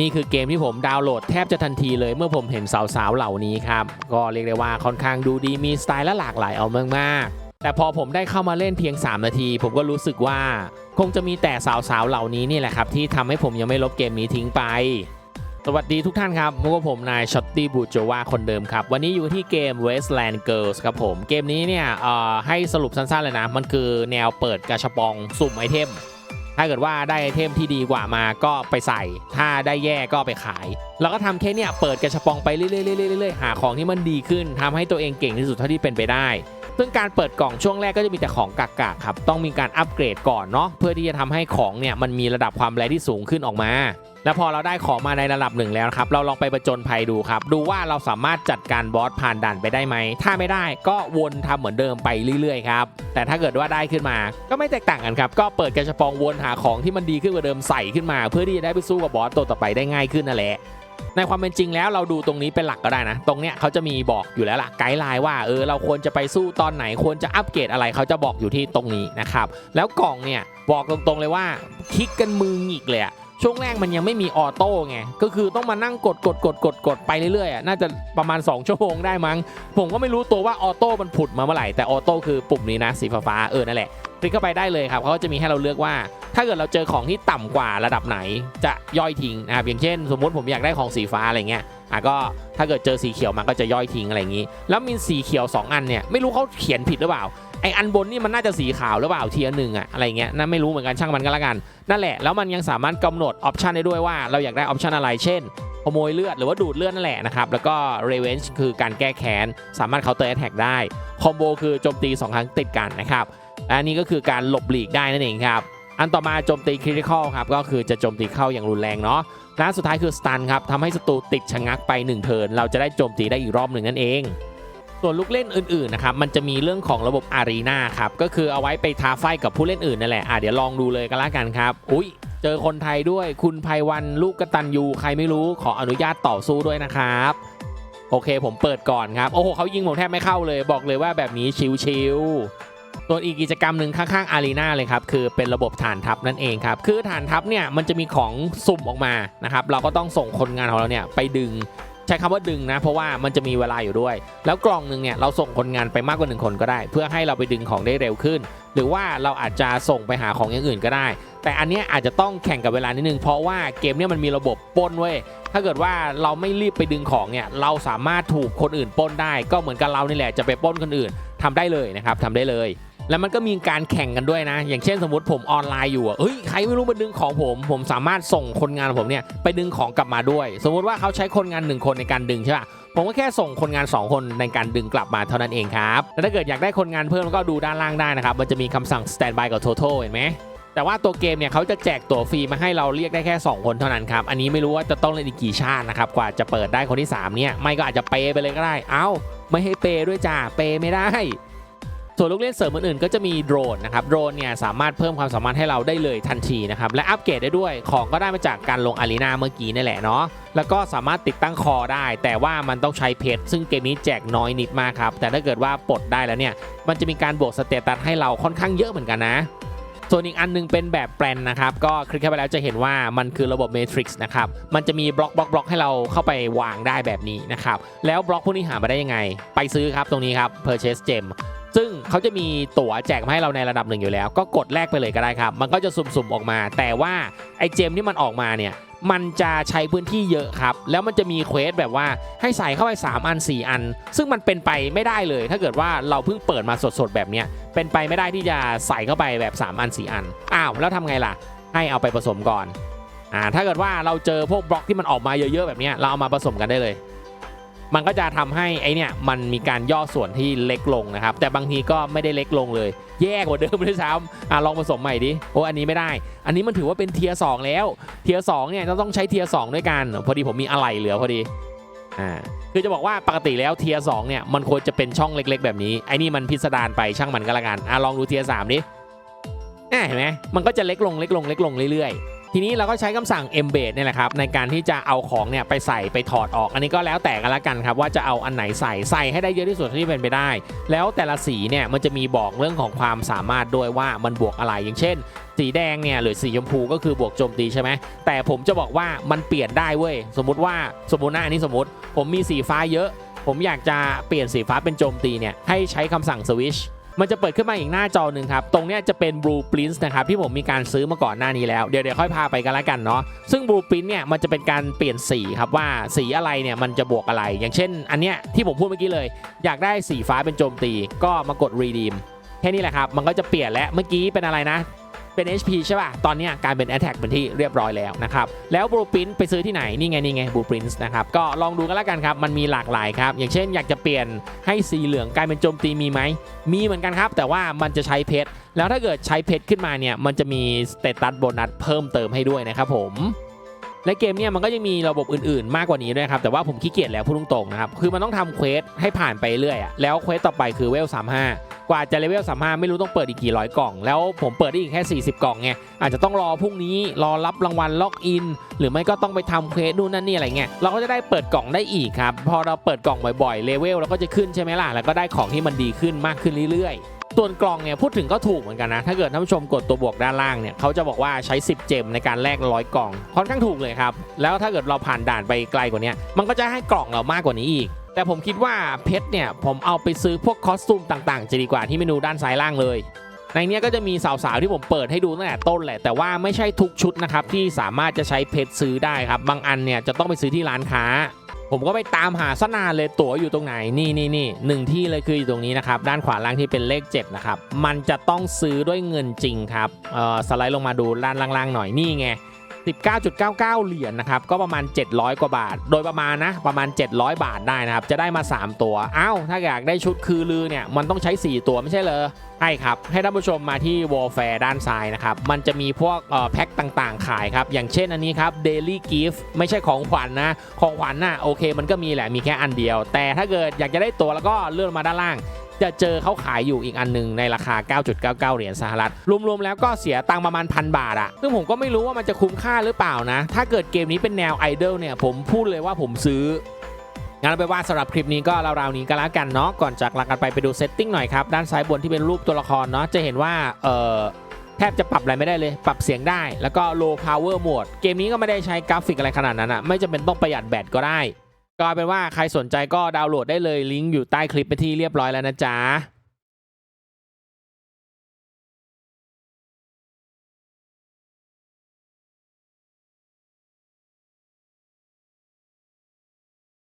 นี่คือเกมที่ผมดาวน์โหลดแทบจะทันทีเลยเมื่อผมเห็นสาวๆเหล่านี้ครับ ก็เรียกได้ว่าค่อนข้างดูดีมีสไตล์และหลากหลายเอามากๆแต่พอผมได้เข้ามาเล่นเพียง 3 นาที ผมก็รู้สึกว่า คงจะมีแต่สาวๆเหล่านี้นี่แหละครับ ที่ทำให้ผมยังไม่ลบเกมนี้ทิ้งไป สวัสดีทุกท่านครับพบกับผมนายช็อตตี้บูโจวาคนเดิมครับ วันนี้อยู่ที่เกม Wasteland Girls ครับผม เกมนี้เนี่ยเอ่อให้สรุปสั้นๆเลยนะ มันคือแนวเปิดกระชับองสุ่มไอเทม ถ้าเกิดว่าได้ไอเทมที่ดีกว่ามาก็ไปใส่ ถ้าได้แย่ก็ไปขาย แล้วก็ทำแค่เนี่ยเปิดกระชับองไปเรื่อยๆเรื่อยๆหาของที่มันดีขึ้นทำให้ตัวเองเก่งที่สุดเท่าที่เป็นไปได้ ซึ่งการเปิดกล่องช่วงแรกก็จะมีแต่ของกากๆครับต้องมีการอัปเกรดก่อนเนาะเพื่อที่จะทำให้ของเนี่ยมันมีระดับความแรงที่สูงขึ้นออกมาแล้วพอเราได้ของมาในระดับหนึ่งแล้วครับ เราลองไปประจนภัยดูครับ ดูว่าเราสามารถจัดการบอสผ่านด่านไปได้ไหม ถ้าไม่ได้ก็วนทำเหมือนเดิมไปเรื่อยๆครับ แต่ถ้าเกิดว่าได้ขึ้นมา ก็ไม่แตกต่างกันครับ ก็เปิดกระชปองวนหาของที่มันดีขึ้นกว่าเดิมใส่ขึ้นมา เพื่อที่จะได้ไปสู้กับบอสตัวต่อไปได้ง่ายขึ้นนั่นแหละ ในความเป็นจริงแล้วเราดูตรงนี้เป็นหลักก็ได้นะ ตรงเนี้ยเขาจะมีบอกอยู่แล้วล่ะไกด์ไลน์ว่าเออเราควรจะไปสู้ตอนไหนควรจะอัปเกรดอะไรเขาจะบอกอยู่ที่ตรงนี้นะครับแล้วกล่องเนี่ยบอกตรงๆเลยว่าคลิกกันมือหงิกเลยอะ ช่วงแรกมันยังไม่มีออโต้ไง ก็คือต้องมานั่งกดกดกดกดกดไปเรื่อยๆอะน่าจะประมาณ 2 ชั่วโมงได้มั้ง ผมก็ไม่รู้ตัวว่าออโต้มันผุดมาเมื่อไหร่ แต่ออโต้คือปุ่มนี้นะสีฟ้าเออนั่นแหละ คลิกเข้าไปได้เลยครับเขาก็จะมีให้เราเลือกว่า ถ้าเกิดเราเจอของที่ต่ำกว่าระดับไหน จะย่อยทิ้งนะครับอย่างเช่น สมมติผมอยากได้ของสีฟ้าอะไรเงี้ยอะก็ถ้าเกิดเจอสีเขียวมันก็จะย่อยทิ้งอะไรอย่างนี้ แล้วมีสีเขียว 2 อันเนี่ยไม่รู้เขาเขียนผิดหรือเปล่า ไออันบนนี่มันน่าจะสีขาวหรือเปล่าเทียร์หนึ่งอะอะไรเงี้ยนั่นไม่รู้เหมือนกันช่างมันก็แล้วกันนั่นแหละแล้วมันยังสามารถกำหนดออปชันได้ด้วยว่าเราอยากได้ออปชันอะไรเช่นขโมยเลือดหรือว่าดูดเลือดนั่นแหละนะครับ แล้วก็ revenge คือการแก้แค้น สามารถ counter attack ได้ คอมโบคือโจมตี 2 ครั้งติดกันนะครับ อันนี้ก็คือการหลบหลีกได้นั่นเองครับ อันต่อมาโจมตี critical ครับ ก็คือจะโจมตีเข้าอย่างรุนแรงเนาะและสุดท้ายคือ stun ครับทำให้ศัตรูติดชะงักไป 1 เทิร์นเราจะได้โจมตีได้อีกรอบหนึ่งนั่นเอง ส่วนลูกเล่นอื่นๆนะครับมันจะมีเรื่องของระบบอารีนาครับก็คือเอาไว้ไปท้าไฟกับผู้เล่นอื่นนั่นแหละอะเดี๋ยวลองดูเลยกันละกันครับ อุ้ยเจอคนไทยด้วยคุณภัยวันลูกกตันยูใครไม่รู้ขออนุญาตต่อสู้ด้วยนะครับโอเคผมเปิดก่อนครับ โอ้โหเขายิงผมแทบไม่เข้าเลย บอกเลยว่าแบบนี้ชิวๆส่วนอีกกิจกรรมหนึ่งข้างๆอารีนาเลยครับ คือเป็นระบบฐานทัพนั่นเองครับ คือฐานทัพเนี่ยมันจะมีของสุ่มออกมานะครับ เราก็ต้องส่งคนงานของเราเนี่ยไปดึง ใช้คำว่าดึงนะ เพราะว่ามันจะมีเวลาอยู่ด้วย แล้วกล่องหนึ่งเนี่ยเราส่งคนงานไปมากกว่าหนึ่งคนก็ได้ เพื่อให้เราไปดึงของได้เร็วขึ้น หรือว่าเราอาจจะส่งไปหาของอย่างอื่นก็ได้ แต่อันนี้อาจจะต้องแข่งกับเวลานิดนึง เพราะว่าเกมเนี้ยมันมีระบบป้นเว้ยถ้าเกิดว่าเราไม่รีบไปดึงของเนี่ยเราสามารถถูกคนอื่นป้นได้ ก็เหมือนกับเรานี่แหละจะไปป้นคนอื่นทำได้เลยนะครับทำได้เลย แล้วมันก็มีการแข่งกันด้วยนะ อย่างเช่นสมมติผมออนไลน์อยู่อะเฮ้ยใครไม่รู้มาดึงของผม ผมสามารถส่งคนงานของผมเนี่ยไปดึงของกลับมาด้วย สมมติว่าเขาใช้คนงานหนึ่งคนในการดึงใช่ป่ะผมก็แค่ส่งคนงาน 2 คนในการดึงกลับมาเท่านั้นเองครับ แล้วถ้าเกิดอยากได้คนงานเพิ่มก็ดูด้านล่างได้นะครับ มันจะมีคำสั่ง standby กับ total เห็นไหมแต่ว่าตัวเกมเนี่ยเขาจะแจกตั๋วฟรีมาให้เราเรียกได้แค่ 2 คนเท่านั้นครับ อันนี้ไม่รู้ว่าจะต้องเล่นอีกกี่ชาตินะครับ กว่าจะเปิดได้คนที่ 3 เนี่ย ไม่ก็อาจจะเปย์ไปเลยก็ได้ เอ้า ไม่ให้เปด้วยจ้า เปไม่ได้ ส่วนลูกเล่นเสริมอื่นๆก็จะมีโดรนนะครับโดรนเนี่ยสามารถเพิ่มความสามารถให้เราได้เลยทันทีนะครับและอัปเกรดได้ด้วยของก็ได้มาจากการลงอารีนาเมื่อกี้นี่แหละเนาะแล้วก็สามารถติดตั้งคอได้ แต่ว่ามันต้องใช้เพชรซึ่งเกมนี้แจกน้อยนิดมากครับแต่ถ้าเกิดว่าปลดได้แล้วเนี่ยมันจะมีการบวกสเตตัสให้เราค่อนข้างเยอะเหมือนกันนะส่วนอีกอันหนึงเป็นแบบแปลนนะครับ ก็คลิกเข้าไปแล้วจะเห็นว่ามันคือระบบ Matrix นะครับ มันจะมีบล็อกบล็อกบล็อกให้เราเข้าไปวางได้แบบนี้นะครับ แล้วบล็อกพวกนี้หามาได้ยังไง ไปซื้อครับตรงนี้ครับ purchase gem ซึ่งเขาจะมีตั๋วแจกมาให้เราในระดับหนึ่งอยู่แล้ว ก็กดแลกไปเลยก็ได้ครับ มันก็จะสุ่มๆออกมา แต่ว่าไอ้เจมที่มันออกมาเนี่ยมันจะใช้พื้นที่เยอะครับ แล้วมันจะมีเควสแบบว่าให้ใส่เข้าไป 3 อัน 4 อัน ซึ่งมันเป็นไปไม่ได้เลย ถ้าเกิดว่าเราเพิ่งเปิดมาสดๆแบบเนี้ยเป็นไปไม่ได้ที่จะใส่เข้าไปแบบ 3 อัน 4 อัน อ้าว แล้วทำไงล่ะ ให้เอาไปผสมก่อนอ่าถ้าเกิดว่าเราเจอพวกบล็อกที่มันออกมาเยอะๆแบบเนี้ยเราเอามาผสมกันได้เลย มันก็จะทำให้ไอเนี่ยมันมีการย่อส่วนที่เล็กลงนะครับ แต่บางทีก็ไม่ได้เล็กลงเลย แย่กว่าเดิมด้วยซ้ำอะลองผสมใหม่ดิ โอ้อันนี้ไม่ได้ อันนี้มันถือว่าเป็นเทียร์สองแล้ว เทียร์สองเนี่ยจะต้องใช้เทียร์สองด้วยกัน พอดีผมมีอะไหล่เหลือพอดี อ่าคือจะบอกว่าปกติแล้วเทียร์สองเนี่ยมันควรจะเป็นช่องเล็ก ๆ แบบนี้ไอ้นี่มันพิสดารไปช่างมันก็แล้วกันอะลองดูเทียร์สามดิเห็นไหมมันก็จะเล็กลงเล็กลงเล็กลงเรื่อย ทีนี้เราก็ใช้คำสั่ง embed เนี่ยแหละครับในการที่จะเอาของเนี่ยไปใส่ไปถอดออก อันนี้ก็แล้วแต่กันละกันครับว่าจะเอาอันไหนใส่ใส่ให้ได้เยอะที่สุดที่เป็นไปได้ แล้วแต่ละสีเนี่ยมันจะมีบอกเรื่องของความสามารถด้วยว่ามันบวกอะไรอย่างเช่น สีแดงเนี่ยหรือสีชมพูก็คือบวกโจมตีใช่ไหมแต่ผมจะบอกว่ามันเปลี่ยนได้เว้ยสมมติว่าสมมตินะอันนี้สมมติ ผมมีสีฟ้าเยอะ ผมอยากจะเปลี่ยนสีฟ้าเป็นโจมตีเนี่ยให้ใช้คำสั่ง switch มันจะเปิดขึ้นมาอีกหน้าจอหนึ่งครับ ตรงนี้จะเป็น blueprint นะครับที่ผมมีการซื้อมาก่อนหน้านี้แล้ว เดี๋ยวเดี๋ยวค่อยพาไปกันละกันเนาะ ซึ่ง blueprint เนี่ยมันจะเป็นการเปลี่ยนสีครับว่าสีอะไรเนี่ยมันจะบวกอะไร อย่างเช่น อันเนี้ยที่ผมพูดเมื่อกี้เลย อยากได้สีฟ้าเป็นโจมตี ก็มากด redeem แค่นี้แหละครับ มันก็จะเปลี่ยนและเมื่อกี้เป็นอะไรนะ เป็น HP ใช่ป่ะ ตอนนี้กลายเป็น Attack เป็นที่เรียบร้อยแล้วนะครับ แล้ว Blueprint ไปซื้อที่ไหน นี่ไง นี่ไง Blueprint นะครับ ก็ลองดูกันแล้วกันครับ มันมีหลากหลายครับ อย่างเช่นอยากจะเปลี่ยนให้สีเหลืองกลายเป็นโจมตีมีไหม มีเหมือนกันครับ แต่ว่ามันจะใช้เพชร แล้วถ้าเกิดใช้เพชรขึ้นมาเนี่ย มันจะมีสเตตัสโบนัสเพิ่มเติมให้ด้วยนะครับผมและเกมเนี่ยมันก็ยังมีระบบอื่นๆ มากกว่านี้ด้วยครับ แต่ว่าผมขี้เกียจแล้วพูดตรงๆนะครับ คือมันต้องทำเควสให้ผ่านไปเรื่อยอะแล้วเควสต่อไปคือเวล35 กว่าจะเลเวล35ไม่รู้ต้องเปิดอีกกี่ร้อยกล่อง แล้วผมเปิดได้อีกแค่ 40 กล่องไงอาจจะต้องรอพรุ่งนี้รอรับรางวัลล็อกอิน หรือไม่ก็ต้องไปทำเควสนู่นนั่นนี่อะไรเงี้ยเราก็จะได้เปิดกล่องได้อีกครับพอเราเปิดกล่องบ่อยๆเลเวลเราก็จะขึ้นใช่ไหมล่ะแล้วก็ได้ของที่มันดีขึ้นมากขึ้นเรื่อยๆส่วนกล่องเนี่ยพูดถึงก็ถูกเหมือนกันนะ ถ้าเกิดท่านผู้ชมกดตัวบวกด้านล่างเนี่ยเขาจะบอกว่าใช้ 10 เจมในการแลกร้อยกล่องค่อนข้างถูกเลยครับ แล้วถ้าเกิดเราผ่านด่านไปไกลกว่านี้มันก็จะให้กล่องเรามากกว่านี้อีก แต่ผมคิดว่าเพชรเนี่ยผมเอาไปซื้อพวกคอสตูมต่างๆ จะดีกว่าที่เมนูด้านซ้ายล่างเลย ในนี้ก็จะมีสาวๆที่ผมเปิดให้ดูตั้งแต่ต้นแหละ แต่ว่าไม่ใช่ทุกชุดนะครับที่สามารถจะใช้เพชรซื้อได้ครับ บางอันเนี่ยจะต้องไปซื้อที่ร้านค้า ผมก็ไปตามหาสนานเลยตั๋วอยู่ตรงไหนนี่นี่นี่หนึ่งที่เลยคืออยู่ตรงนี้นะครับด้านขวาล่างที่เป็นเลข7นะครับมันจะต้องซื้อด้วยเงินจริงครับเอ่อสไลด์ลงมาดูด้านล่างๆหน่อยนี่ไง 19.99 เหรียญนะครับ ก็ประมาณ 700 กว่าบาท โดยประมาณนะ ประมาณ 700 บาทได้นะครับ จะได้มา 3 ตัวอ้าวถ้าอยากได้ชุดคือลือเนี่ย มันต้องใช้ 4 ตัวไม่ใช่เลยใช่ครับ ให้ท่านผู้ชมมาที่ Warfare ด้านซ้ายนะครับ มันจะมีพวกแพ็คต่างๆ ขายครับ อย่างเช่นอันนี้ครับ Daily Gift ไม่ใช่ของขวัญนะของขวัญน่ะโอเค มันก็มีแหละ มีแค่อันเดียว แต่ถ้าเกิดอยากจะได้ตัวแล้วก็เลื่อนมาด้านล่าง จะเจอเขาขายอยู่อีกอันหนึ่งในราคา 9.99 เหรียญสหรัฐ รวมๆ แล้วก็เสียตังประมาณพันบาทอะซึ่งผมก็ไม่รู้ว่ามันจะคุ้มค่าหรือเปล่านะ ถ้าเกิดเกมนี้เป็นแนวไอดอลเนี่ยผมพูดเลยว่าผมซื้องั้นเอาไปว่าสำหรับคลิปนี้ก็ราวๆนี้ก็แล้วกันเนาะก่อนจากลากันไปไปดูเซตติ้งหน่อยครับ ด้านซ้ายบนที่เป็นรูปตัวละครเนาะจะเห็นว่าเอ่อแทบจะปรับอะไรไม่ได้เลย ปรับเสียงได้ แล้วก็ low power mode เกมนี้ก็ไม่ได้ใช้กราฟิกอะไรขนาดนั้นอะไม่จำเป็นต้องประหยัดแบตก็ได้ ก็เอาเป็นว่าใครสนใจก็ดาวน์โหลดได้เลยลิงก์อยู่ใต้คลิปไปที่เรียบร้อยแล้วนะจ๊ะ